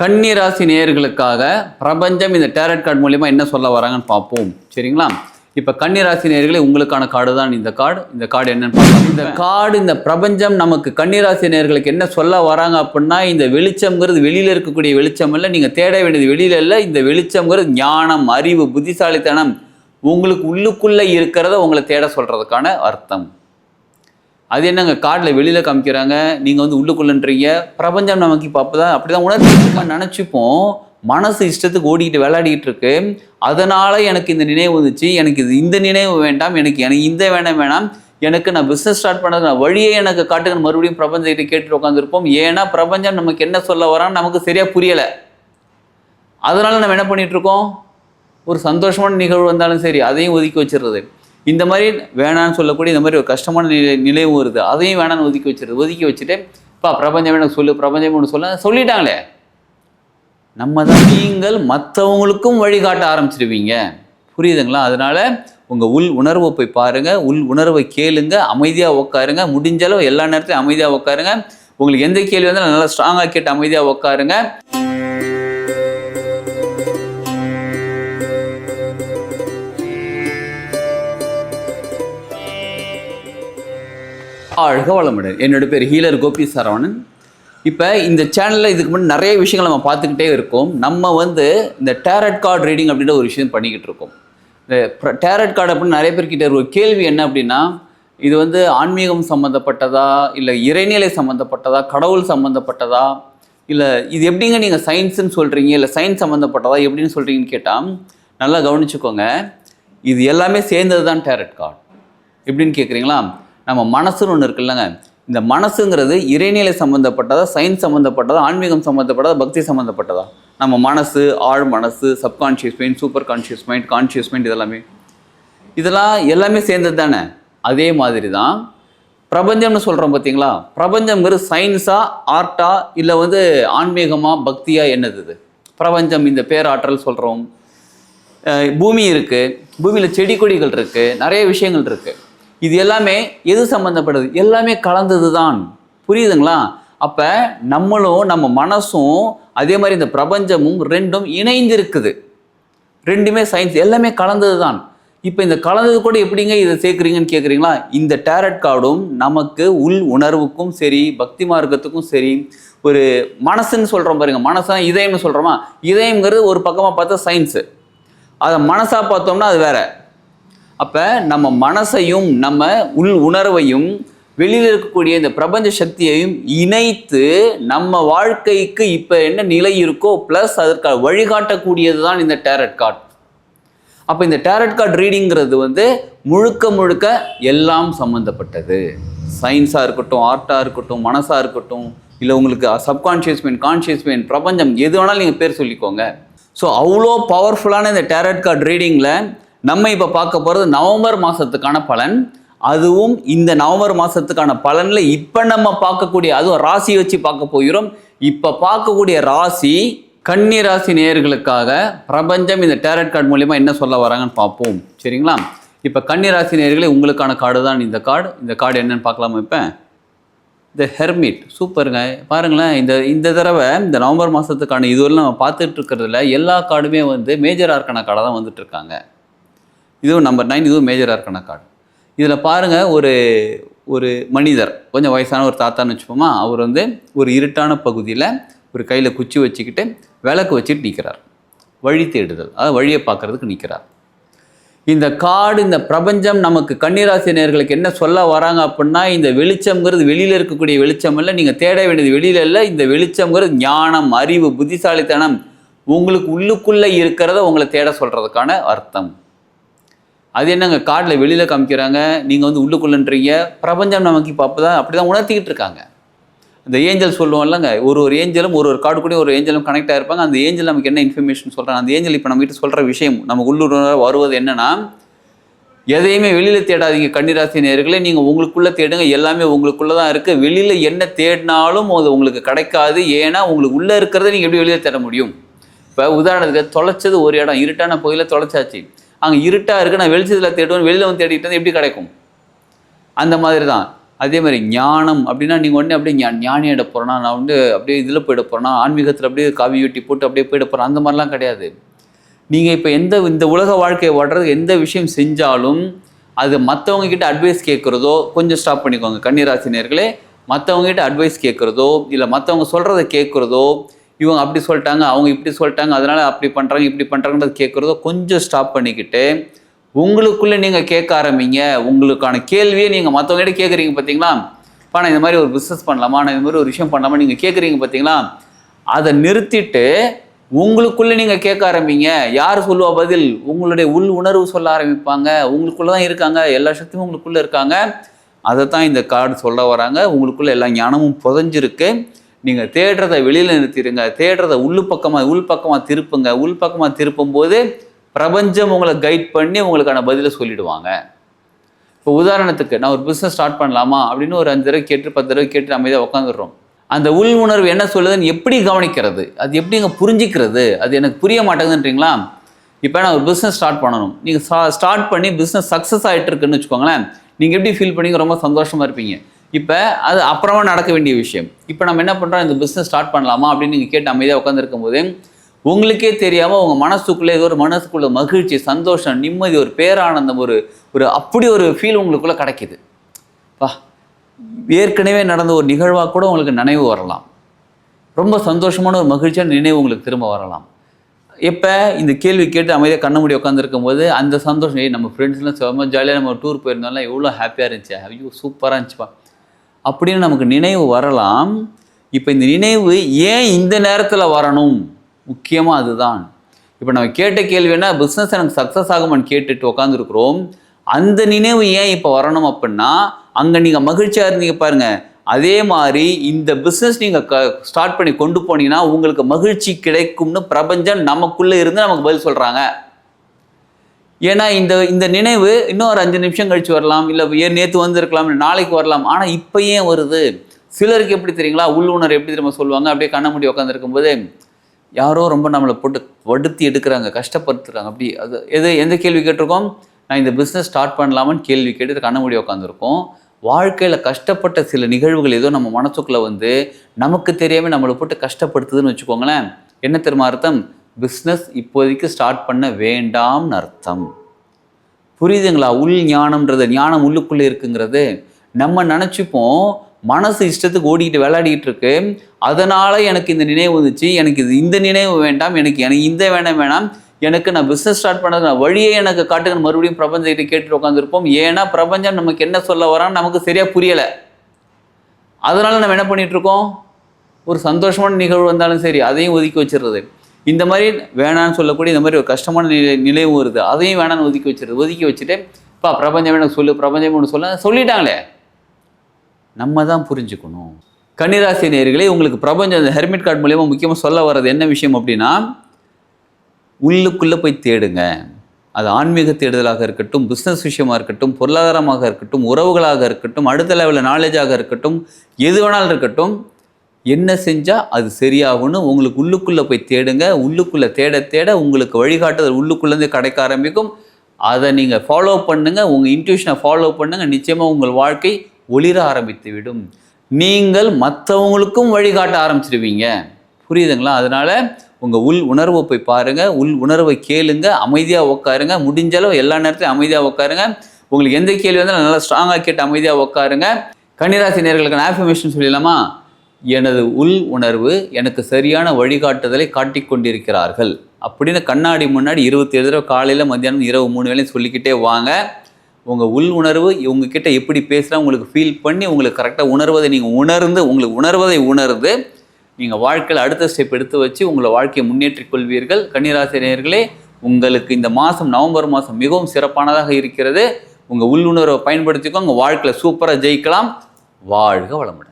கன்னிராசி நேயர்களுக்காக பிரபஞ்சம் இந்த டேரட் கார்டு மூலிமா என்ன சொல்ல வராங்கன்னு பார்ப்போம். சரிங்களா? இப்போ கன்னிராசி நேயர்களே உங்களுக்கான கார்டு தான் இந்த கார்டு இந்த கார்டு என்னன்னு பார்க்கலாம் இந்த கார்டு இந்த பிரபஞ்சம் நமக்கு கன்னிராசி நேயர்களுக்கு என்ன சொல்ல வராங்க அப்படின்னா இந்த வெளிச்சம்ங்கிறது வெளியில் இருக்கக்கூடிய வெளிச்சம் இல்லை நீங்கள் தேட வேண்டியது வெளியில இல்லை இந்த வெளிச்சம்ங்கிறது ஞானம் அறிவு புத்திசாலித்தனம் உங்களுக்கு உள்ளுக்குள்ளே இருக்கிறத உங்களை தேட சொல்கிறதுக்கான அர்த்தம். அது என்னங்க கார்டில் வெளியில் காமிக்கிறாங்க நீங்கள் வந்து உள்ளுக்குள்ளன்றீங்க பிரபஞ்சம் நமக்கு இப்போ அப்போ தான் அப்படி தான் உணர்ச்சி நினச்சிப்போம். மனசு இஷ்டத்துக்கு ஓடிக்கிட்டு விளையாடிக்கிட்டு இருக்கு. அதனால் எனக்கு இந்த நினைவு வந்துச்சு. எனக்கு இது இந்த நினைவு வேண்டாம். எனக்கு எனக்கு இந்த வேணாம் வேணாம். எனக்கு நான் பிஸ்னஸ் ஸ்டார்ட் பண்ணதுக்கு நான் வழியே எனக்கு காட்டுங்க. மறுபடியும் பிரபஞ்சத்தை கேட்டுட்டு உட்காந்துருப்போம் ஏன்னா பிரபஞ்சம் நமக்கு என்ன சொல்ல வரான்னு நமக்கு சரியாக புரியலை. அதனால் நம்ம என்ன பண்ணிகிட்ருக்கோம் ஒரு சந்தோஷமான நிகழ்வு வந்தாலும் சரி அதையும் ஒதுக்கி வச்சிடுறது. இந்த மாதிரி வேணான்னு சொல்லக்கூடிய இந்த மாதிரி ஒரு கஷ்டமான நிலை நிலையும் வருது. அதையும் வேணான்னு ஒதுக்கி வச்சிருது ஒதுக்கி வச்சுட்டு பா பிரபஞ்சம் எனக்கு சொல்லு பிரபஞ்சம் ஒன்று சொல்ல சொல்லிட்டாங்களே. நம்ம தான் நீங்கள் மற்றவங்களுக்கும் வழிகாட்ட ஆரம்பிச்சிடுவீங்க புரியுதுங்களா? அதனால உங்கள் உள் உணர்வை போய் பாருங்கள் உள் உணர்வை கேளுங்க அமைதியாக உட்காருங்க முடிஞ்ச அளவு எல்லா நேரத்தையும் அமைதியாக உட்காருங்க உங்களுக்கு எந்த கேள்வி வந்தாலும் நல்லா ஸ்ட்ராங்காக கேட்டு அமைதியாக உட்காருங்க அழக வளமுடன். என்னோட பேர் ஹீலர் கோபி சரவணன். இப்போ இந்த சேனலில் இதுக்கு முன்னாடி நிறைய விஷயங்கள் நம்ம பார்த்துக்கிட்டே இருக்கோம். நம்ம வந்து இந்த டேரட் கார்டு ரீடிங் அப்படின்ற ஒரு விஷயம் பண்ணிக்கிட்டு இருக்கோம். இந்த டேரட் கார்டு அப்படின்னு நிறைய பேர்கிட்ட ஒரு கேள்வி என்ன அப்படின்னா இது வந்து ஆன்மீகம் சம்மந்தப்பட்டதா இல்லை இறைநிலை சம்மந்தப்பட்டதா கடவுள் சம்மந்தப்பட்டதா இல்லை இது எப்படிங்க நீங்கள் சயின்ஸுன்னு சொல்கிறீங்க இல்லை சயின்ஸ் சம்மந்தப்பட்டதா எப்படின்னு சொல்கிறீங்கன்னு கேட்டால் நல்லா கவனிச்சுக்கோங்க. இது எல்லாமே சேர்ந்தது தான் டேரட் கார்டு எப்படின்னு கேட்குறீங்களா நம்ம மனசுன்னு ஒன்று இருக்குல்லங்க. இந்த மனசுங்கிறது இறைநிலை சம்மந்தப்பட்டதா சயின்ஸ் சம்மந்தப்பட்டதா ஆன்மீகம் சம்மந்தப்பட்டதா பக்தி சம்மந்தப்பட்டதா நம்ம மனசு ஆழ் மனசு subconscious mind super conscious mind conscious mind இதெல்லாமே. இதெல்லாம் எல்லாமே சேர்ந்தது தானே அதே மாதிரி தான் பிரபஞ்சம்னு சொல்கிறோம் பார்த்தீங்களா பிரபஞ்சம்ங்கிறது சயின்ஸா ஆர்ட்டா இல்லை வந்து ஆன்மீகமாக பக்தியாக என்னது இது? பிரபஞ்சம் இந்த பேராற்றல் சொல்கிறோம் பூமி இருக்குது பூமியில் செடி கொடிகள் இருக்குது நிறைய விஷயங்கள் இருக்குது இது எல்லாமே எது சம்மந்தப்படுது எல்லாமே கலந்தது தான் புரியுதுங்களா? அப்போ நம்மளும் நம்ம மனசும் அதே மாதிரி இந்த பிரபஞ்சமும் ரெண்டும் இணைந்திருக்குது. ரெண்டுமே சயின்ஸ் எல்லாமே கலந்தது தான் இப்போ இந்த கலந்தது கூட எப்படிங்க இதை சேர்க்குறீங்கன்னு கேட்குறீங்களா இந்த டேரட் கார்டும் நமக்கு உள் உணர்வுக்கும் சரி பக்தி மார்க்கத்துக்கும் சரி ஒரு மனசுன்னு சொல்கிறோம் பாருங்க. மனசாக இதயம்னு சொல்கிறோமா இதயங்கிறது ஒரு பக்கமாக பார்த்தா சயின்ஸு அதை மனசாக பார்த்தோம்னா அது வேறு. அப்போ நம்ம மனசையும் நம்ம உள் உணர்வையும் வெளியில் இருக்கக்கூடிய இந்த பிரபஞ்ச சக்தியையும் இணைத்து நம்ம வாழ்க்கைக்கு இப்போ என்ன நிலை இருக்கோ ப்ளஸ் அதற்கு வழிகாட்டக்கூடியது தான் இந்த டேரட் கார்டு அப்போ இந்த டேரட் கார்டு ரீடிங்கிறது வந்து முழுக்க முழுக்க எல்லாம் சம்மந்தப்பட்டது சயின்ஸாக இருக்கட்டும் ஆர்ட்டாக இருக்கட்டும் மனசாக இருக்கட்டும் இல்லை உங்களுக்கு சப்கான்ஷியஸ் மைண்ட் கான்ஷியஸ் மைண்ட் பிரபஞ்சம் எது வேணாலும் நீங்கள் பேர் சொல்லிக்கோங்க. ஸோ அவ்வளோ பவர்ஃபுல்லான இந்த டேரட் கார்டு ரீடிங்கில் நம்ம இப்போ பார்க்க போகிறது நவம்பர் மாதத்துக்கான பலன். அதுவும் இந்த நவம்பர் மாதத்துக்கான பலனில் இப்போ நம்ம பார்க்கக்கூடிய அதுவும் ராசி வச்சு பார்க்க போகிறோம். இப்போ பார்க்கக்கூடிய ராசி கன்னி ராசி நேயர்களுக்காக பிரபஞ்சம் இந்த டேரட் கார்டு மூலிமா என்ன சொல்ல வராங்கன்னு பார்ப்போம். சரிங்களா? இப்போ கன்னி ராசி நேயர்களே உங்களுக்கான கார்டு தான் இந்த கார்டு இந்த கார்டு என்னன்னு பார்க்கலாமா இப்போ? இந்த ஹெர்மிட் சூப்பருங்க பாருங்களேன் இந்த இந்த தடவை இந்த நவம்பர் மாதத்துக்கான இதுவரை நம்ம பார்த்துட்டு இருக்கிறதுல எல்லா கார்டுமே வந்து மேஜர் ஆர்க்கான கார்டாக தான் வந்துட்டு இருக்காங்க. இதுவும் நம்பர் நைன் இதுவும் மேஜராக ஆர்க்கான கார்டு இதில் பாருங்கள் ஒரு ஒரு மனிதர் கொஞ்சம் வயசான ஒரு தாத்தான்னு வச்சுப்போமா அவர் வந்து ஒரு இருட்டான பகுதியில் ஒரு கையில் குச்சி வச்சுக்கிட்டு விளக்கு வச்சுட்டு நிற்கிறார் வழி தேடுதல் அதாவது வழியை பார்க்கறதுக்கு நிற்கிறார் இந்த காடு இந்த பிரபஞ்சம் நமக்கு கன்னிராசி நேர்களுக்கு என்ன சொல்ல வராங்க அப்படின்னா இந்த வெளிச்சம்ங்கிறது வெளியில் இருக்கக்கூடிய வெளிச்சம் இல்லை நீங்கள் தேட வேண்டியது வெளியில் இல்லை இந்த வெளிச்சம்ங்கிறது ஞானம் அறிவு புத்திசாலித்தனம் உங்களுக்கு உள்ளுக்குள்ளே இருக்கிறத உங்களை தேட சொல்கிறதுக்கான அர்த்தம். அது என்னங்க கார்டில் வெளியில் காமிக்கிறாங்க நீங்கள் வந்து உள்ளுக்குள்ளன்றீங்க. பிரபஞ்சம் நமக்கு இப்போ அப்போ தான் அப்படி தான் உணர்த்திக்கிட்டு இருக்காங்க. இந்த ஏஞ்சல் சொல்லுவோம்லங்க ஒரு ஒரு ஏஞ்சலும் ஒரு ஒரு கார்டு கூட ஒரு ஏஞ்சலும் கனெக்ட் ஆகிருப்பாங்க அந்த ஏஞ்சல் நமக்கு என்ன இன்ஃபர்மேஷன் சொல்கிறாங்க அந்த ஏஞ்சல் இப்போ நம்மகிட்ட சொல்கிற விஷயம் நம்ம உள்ளூர் வருவது என்னென்னா எதையுமே வெளியில் தேடாதீங்க கன்னிராசி நேயர்களே. நீங்கள் உங்களுக்குள்ளே தேடுங்க எல்லாமே உங்களுக்குள்ளே தான் இருக்குது வெளியில் என்ன தேடினாலும் அது உங்களுக்கு கிடைக்காது. ஏன்னா உங்களுக்கு உள்ளே இருக்கிறத நீங்கள் எப்படி வெளியில் தேட முடியும்? இப்போ உதாரணத்துக்கு தொலைச்சது ஒரு இடம் இருட்டான பகுதியில் தொலைச்சாச்சு. அங்கே இருட்டாக இருக்குது நான் வெளிச்சத்தில் தேடுவேன் வெளியில் வந்து தேடிட்டு எப்படி கிடைக்கும்? அந்த மாதிரி தான் அதே மாதிரி ஞானம் அப்படின்னா நீங்கள் உடனே அப்படியே ஞா ஞானியிட போகிறேன்னா நான் வந்து அப்படியே இதில் போயிட போகிறேன்னா ஆன்மீகத்தில் அப்படியே காவி வெட்டி போட்டு அப்படியே போயிட போகிறேன் அந்த மாதிரிலாம் கிடையாது. நீங்கள் இப்போ எந்த இந்த உலக வாழ்க்கையை வாழ்றதுக்கு எந்த விஷயம் செஞ்சாலும் அது மற்றவங்க கிட்ட அட்வைஸ் கேட்குறதோ கொஞ்சம் ஸ்டாப் பண்ணிக்கோங்க. கன்னிராசினியர்களே மற்றவங்ககிட்ட அட்வைஸ் கேட்குறதோ இல்லை மற்றவங்க சொல்கிறத கேட்குறதோ இவங்க அப்படி சொல்லிட்டாங்க அவங்க இப்படி சொல்லிட்டாங்க அதனால் அப்படி பண்ணுறாங்க இப்படி பண்ணுறாங்கன்றது கேட்குறதோ கொஞ்சம் ஸ்டாப் பண்ணிக்கிட்டு உங்களுக்குள்ளே நீங்கள் கேட்க ஆரம்பிங்க. உங்களுக்கான கேள்வியை நீங்கள் மற்றவங்ககிட்ட கேட்குறீங்க பார்த்தீங்களா இப்போ நான் இந்த மாதிரி ஒரு பிஸ்னஸ் பண்ணலாமா? நான் இந்த மாதிரி ஒரு விஷயம் பண்ணலாமா? நீங்கள் கேட்குறீங்க பார்த்தீங்களா அதை நிறுத்திட்டு உங்களுக்குள்ளே நீங்கள் கேட்க ஆரம்பிங்க. யார் சொல்லுவா பதில்? உங்களுடைய உள் உணர்வு சொல்ல ஆரம்பிப்பாங்க. உங்களுக்குள்ளே தான் இருக்காங்க. எல்லா சக்தியும் உங்களுக்குள்ளே இருக்காங்க. அதை தான் இந்த கார்டு சொல்ல வராங்க. உங்களுக்குள்ளே எல்லா ஞானமும் புதஞ்சிருக்கு. நீங்கள் தேடுறதை வெளியில் நிறுத்திடுங்க தேடுறதை உள் பக்கமாக உள் பக்கமாக திருப்புங்க. உள் பக்கமாக திருப்பும் போது பிரபஞ்சம் உங்களை கைட் பண்ணி உங்களுக்கான பதிலை சொல்லிடுவாங்க. இப்போ உதாரணத்துக்கு நான் ஒரு பிஸ்னஸ் ஸ்டார்ட் பண்ணலாமா அப்படின்னு ஒரு அஞ்சு தடவை கேட்டு பத்து தடவை கேட்டு அமைதியாக உட்காந்துடுறோம் அந்த உள் உணர்வு என்ன சொல்லுதுன்னு எப்படி கவனிக்கிறது? அது எப்படி இங்கே புரிஞ்சிக்கிறது? அது எனக்கு புரிய மாட்டேங்குதுன்றீங்களா? இப்போ நான் ஒரு பிஸ்னஸ் ஸ்டார்ட் பண்ணணும். நீங்கள் ஸ்டார்ட் பண்ணி பிஸ்னஸ் சக்ஸஸ் ஆகிட்டு இருக்குன்னு வச்சுக்கோங்களேன் நீங்கள் எப்படி ஃபீல் பண்ணீங்க? ரொம்ப சந்தோஷமாக இருப்பீங்க. இப்போ அது அப்புறமா நடக்க வேண்டிய விஷயம். இப்போ நம்ம என்ன பண்ணுறோம் இந்த பிஸ்னஸ் ஸ்டார்ட் பண்ணலாமா? அப்படின்னு நீங்கள் கேட்டு அமைதியாக உட்காந்துருக்கும் போது உங்களுக்கே தெரியாமல் உங்கள் மனசுக்குள்ளே ஏதோ ஒரு மனசுக்குள்ள மகிழ்ச்சி சந்தோஷம் நிம்மதி ஒரு பேரானந்தம் ஒரு ஒரு அப்படி ஒரு ஃபீல் உங்களுக்குள்ளே கிடைக்கிது. பா ஏற்கனவே நடந்த ஒரு நிகழ்வாக கூட உங்களுக்கு நினைவு வரலாம். ரொம்ப சந்தோஷமான ஒரு மகிழ்ச்சியான நினைவு உங்களுக்கு திரும்ப வரலாம். எப்போ இந்த கேள்வி கேட்டு அமைதியாக கண்ண முடி உட்காந்துருக்கும் போது அந்த சந்தோஷம் ஏய் நம்ம ஃப்ரெண்ட்ஸ்லாம் செம்ம ஜாலியாக நம்ம டூர் போயிருந்தோம்னா எவ்வளோ ஹாப்பியாக இருந்துச்சு. ஐயோ சூப்பராக இருந்துச்சுப்பா. அப்படின்னு நமக்கு நினைவு வரலாம். இப்போ இந்த நினைவு ஏன் இந்த நேரத்தில் வரணும்? முக்கியமாக அதுதான். இப்போ நம்ம கேட்ட கேள்வி என்ன? பிஸ்னஸ் எனக்கு சக்ஸஸ் ஆகுமான்னு கேட்டுட்டு உட்காந்துருக்குறோம் அந்த நினைவு ஏன் இப்போ வரணும் அப்படின்னா அங்கே நீங்கள் மகிழ்ச்சியாக இருந்தீங்க பாருங்க. அதே மாதிரி இந்த பிஸ்னஸ் நீங்கள் க ஸ்டார்ட் பண்ணி கொண்டு போனீங்கன்னா உங்களுக்கு மகிழ்ச்சி கிடைக்கும்னு பிரபஞ்சம் நமக்குள்ளே இருந்து நமக்கு பதில் சொல்கிறாங்க ஏன்னா இந்த இந்த நினைவு இன்னும் ஒரு அஞ்சு நிமிஷம் கழிச்சு வரலாம் இல்லை ஏன் நேற்று வந்திருக்கலாம் நாளைக்கு வரலாம். ஆனால் இப்போ ஏன் வருது? சிலருக்கு எப்படி தெரியுங்களா? உள்ளுணர் எப்படி தெரியுமா சொல்லுவாங்க? அப்படியே கண்ண முடி உட்காந்துருக்கும் போது யாரோ ரொம்ப நம்மளை போட்டு வடுத்தி எடுக்கிறாங்க கஷ்டப்படுத்துறாங்க. அப்படி அது எது எந்த கேள்வி கேட்டிருக்கோம்? நான் இந்த பிஸ்னஸ் ஸ்டார்ட் பண்ணலாமான்னு கேள்வி கேட்டு கண்ண முடி உட்காந்துருக்கோம் வாழ்க்கையில் கஷ்டப்பட்ட சில நிகழ்வுகள் ஏதோ நம்ம மனசுக்குள்ளே வந்து நமக்கு தெரியாமல் நம்மளை போட்டு கஷ்டப்படுத்துதுன்னு வச்சுக்கோங்களேன். என்ன தெரியுமா அர்த்தம்? பிஸ்னஸ் இப்போதைக்கு ஸ்டார்ட் பண்ண வேண்டாம்னு அர்த்தம். புரியுதுங்களா? உள் ஞானம்ன்றது ஞானம் உள்ளுக்குள்ளே இருக்குங்கிறது. நம்ம நினச்சிப்போம் மனசு இஷ்டத்துக்கு ஓடிக்கிட்டு விளையாடிக்கிட்டு இருக்கு. அதனால எனக்கு இந்த நினைவு வந்துச்சு எனக்கு இது இந்த நினைவு வேண்டாம் எனக்கு எனக்கு இந்த வேண்டாம் வேணாம். எனக்கு நான் பிஸ்னஸ் ஸ்டார்ட் பண்ணதுக்கு நான் வழியே எனக்கு காட்டுக்கணும் மறுபடியும் பிரபஞ்சத்தை கேட்டுட்டு உட்காந்துருப்போம் ஏன்னா பிரபஞ்சம் நமக்கு என்ன சொல்ல வரான்னு நமக்கு சரியாக புரியலை. அதனால நம்ம என்ன பண்ணிட்டு இருக்கோம்? ஒரு சந்தோஷமான நிகழ்வு வந்தாலும் சரி அதையும் ஒதுக்கி வச்சிடுறது. இந்த மாதிரி வேணான்னு சொல்லக்கூடிய இந்த மாதிரி ஒரு கஷ்டமான நிலை நிலையும் வருது. அதையும் வேணான்னு ஒதுக்கி வச்சிருது ஒதுக்கி வச்சுட்டு இப்போ பிரபஞ்சம் எனக்கு சொல்லு பிரபஞ்சம் ஒன்று சொல்ல சொல்லிட்டாங்களே. நம்ம தான் புரிஞ்சுக்கணும். கன்னிராசி நேர்களே உங்களுக்கு பிரபஞ்சம் இந்த ஹெர்மிட் கார்டு மூலியமாக முக்கியமாக சொல்ல வர்றது என்ன விஷயம் அப்படின்னா உள்ளுக்குள்ளே போய் தேடுங்க. அது ஆன்மீக தேடுதலாக இருக்கட்டும் பிஸ்னஸ் விஷயமாக இருக்கட்டும் பொருளாதாரமாக இருக்கட்டும் உறவுகளாக இருக்கட்டும் அடுத்த லெவலில் நாலேஜாக இருக்கட்டும் எது வேணாலும் இருக்கட்டும் என்ன செஞ்சால் அது சரியாகும்னு உங்களுக்கு உள்ளுக்குள்ளே போய் தேடுங்க. உள்ளுக்குள்ளே தேட தேட உங்களுக்கு வழிகாட்டுதல் உள்ளுக்குள்ளேருந்து கிடைக்க ஆரம்பிக்கும். அதை நீங்கள் ஃபாலோ பண்ணுங்கள் உங்கள் இன்ட்யூஷனை ஃபாலோ பண்ணுங்கள் நிச்சயமாக உங்கள் வாழ்க்கை ஒளிர ஆரம்பித்து விடும். நீங்கள் மற்றவங்களுக்கும் வழிகாட்ட ஆரம்பிச்சிடுவீங்க. புரியுதுங்களா? அதனால் உங்கள் உள் உணர்வை போய் பாருங்கள் உள் உணர்வை கேளுங்க. அமைதியாக உட்காருங்க முடிஞ்ச அளவு எல்லா நேரத்தையும் அமைதியாக உட்காருங்க உங்களுக்கு எந்த கேள்வி வந்தாலும் நல்லா ஸ்ட்ராங்காக கேட்டு அமைதியாக உட்காருங்க கன்னிராசி நேர்களுக்கு ஆஃபர்மேஷன் சொல்லிடலாமா? எனது உள் உணர்வு எனக்கு சரியான வழிகாட்டுதலை காட்டிக்கொண்டிருக்கிறார்கள் அப்படின்னு கண்ணாடி முன்னாடி இருபத்தேழு தடவை காலையில் மத்தியானம் இரவு மூணு வேளையும் சொல்லிக்கிட்டே வாங்க. உங்கள் உள் உணர்வு உங்ககிட்ட எப்படி பேசுகிறா உங்களுக்கு ஃபீல் பண்ணி உங்களுக்கு கரெக்டாக உணர்வதை நீங்கள் உணர்ந்து உங்களுக்கு உணர்வதை உணர்ந்து நீங்கள் வாழ்க்கையில் அடுத்த ஸ்டெப் எடுத்து வச்சு உங்களை வாழ்க்கையை முன்னேற்றிக் கொள்வீர்கள். கன்னிராசினியர்களே உங்களுக்கு இந்த மாதம் நவம்பர் மாதம் மிகவும் சிறப்பானதாக இருக்கிறது. உங்கள் உள்ளுணர்வை பயன்படுத்திக்கோ உங்கள் வாழ்க்கையில் சூப்பராக ஜெயிக்கலாம். வாழ்க வளமுடன்.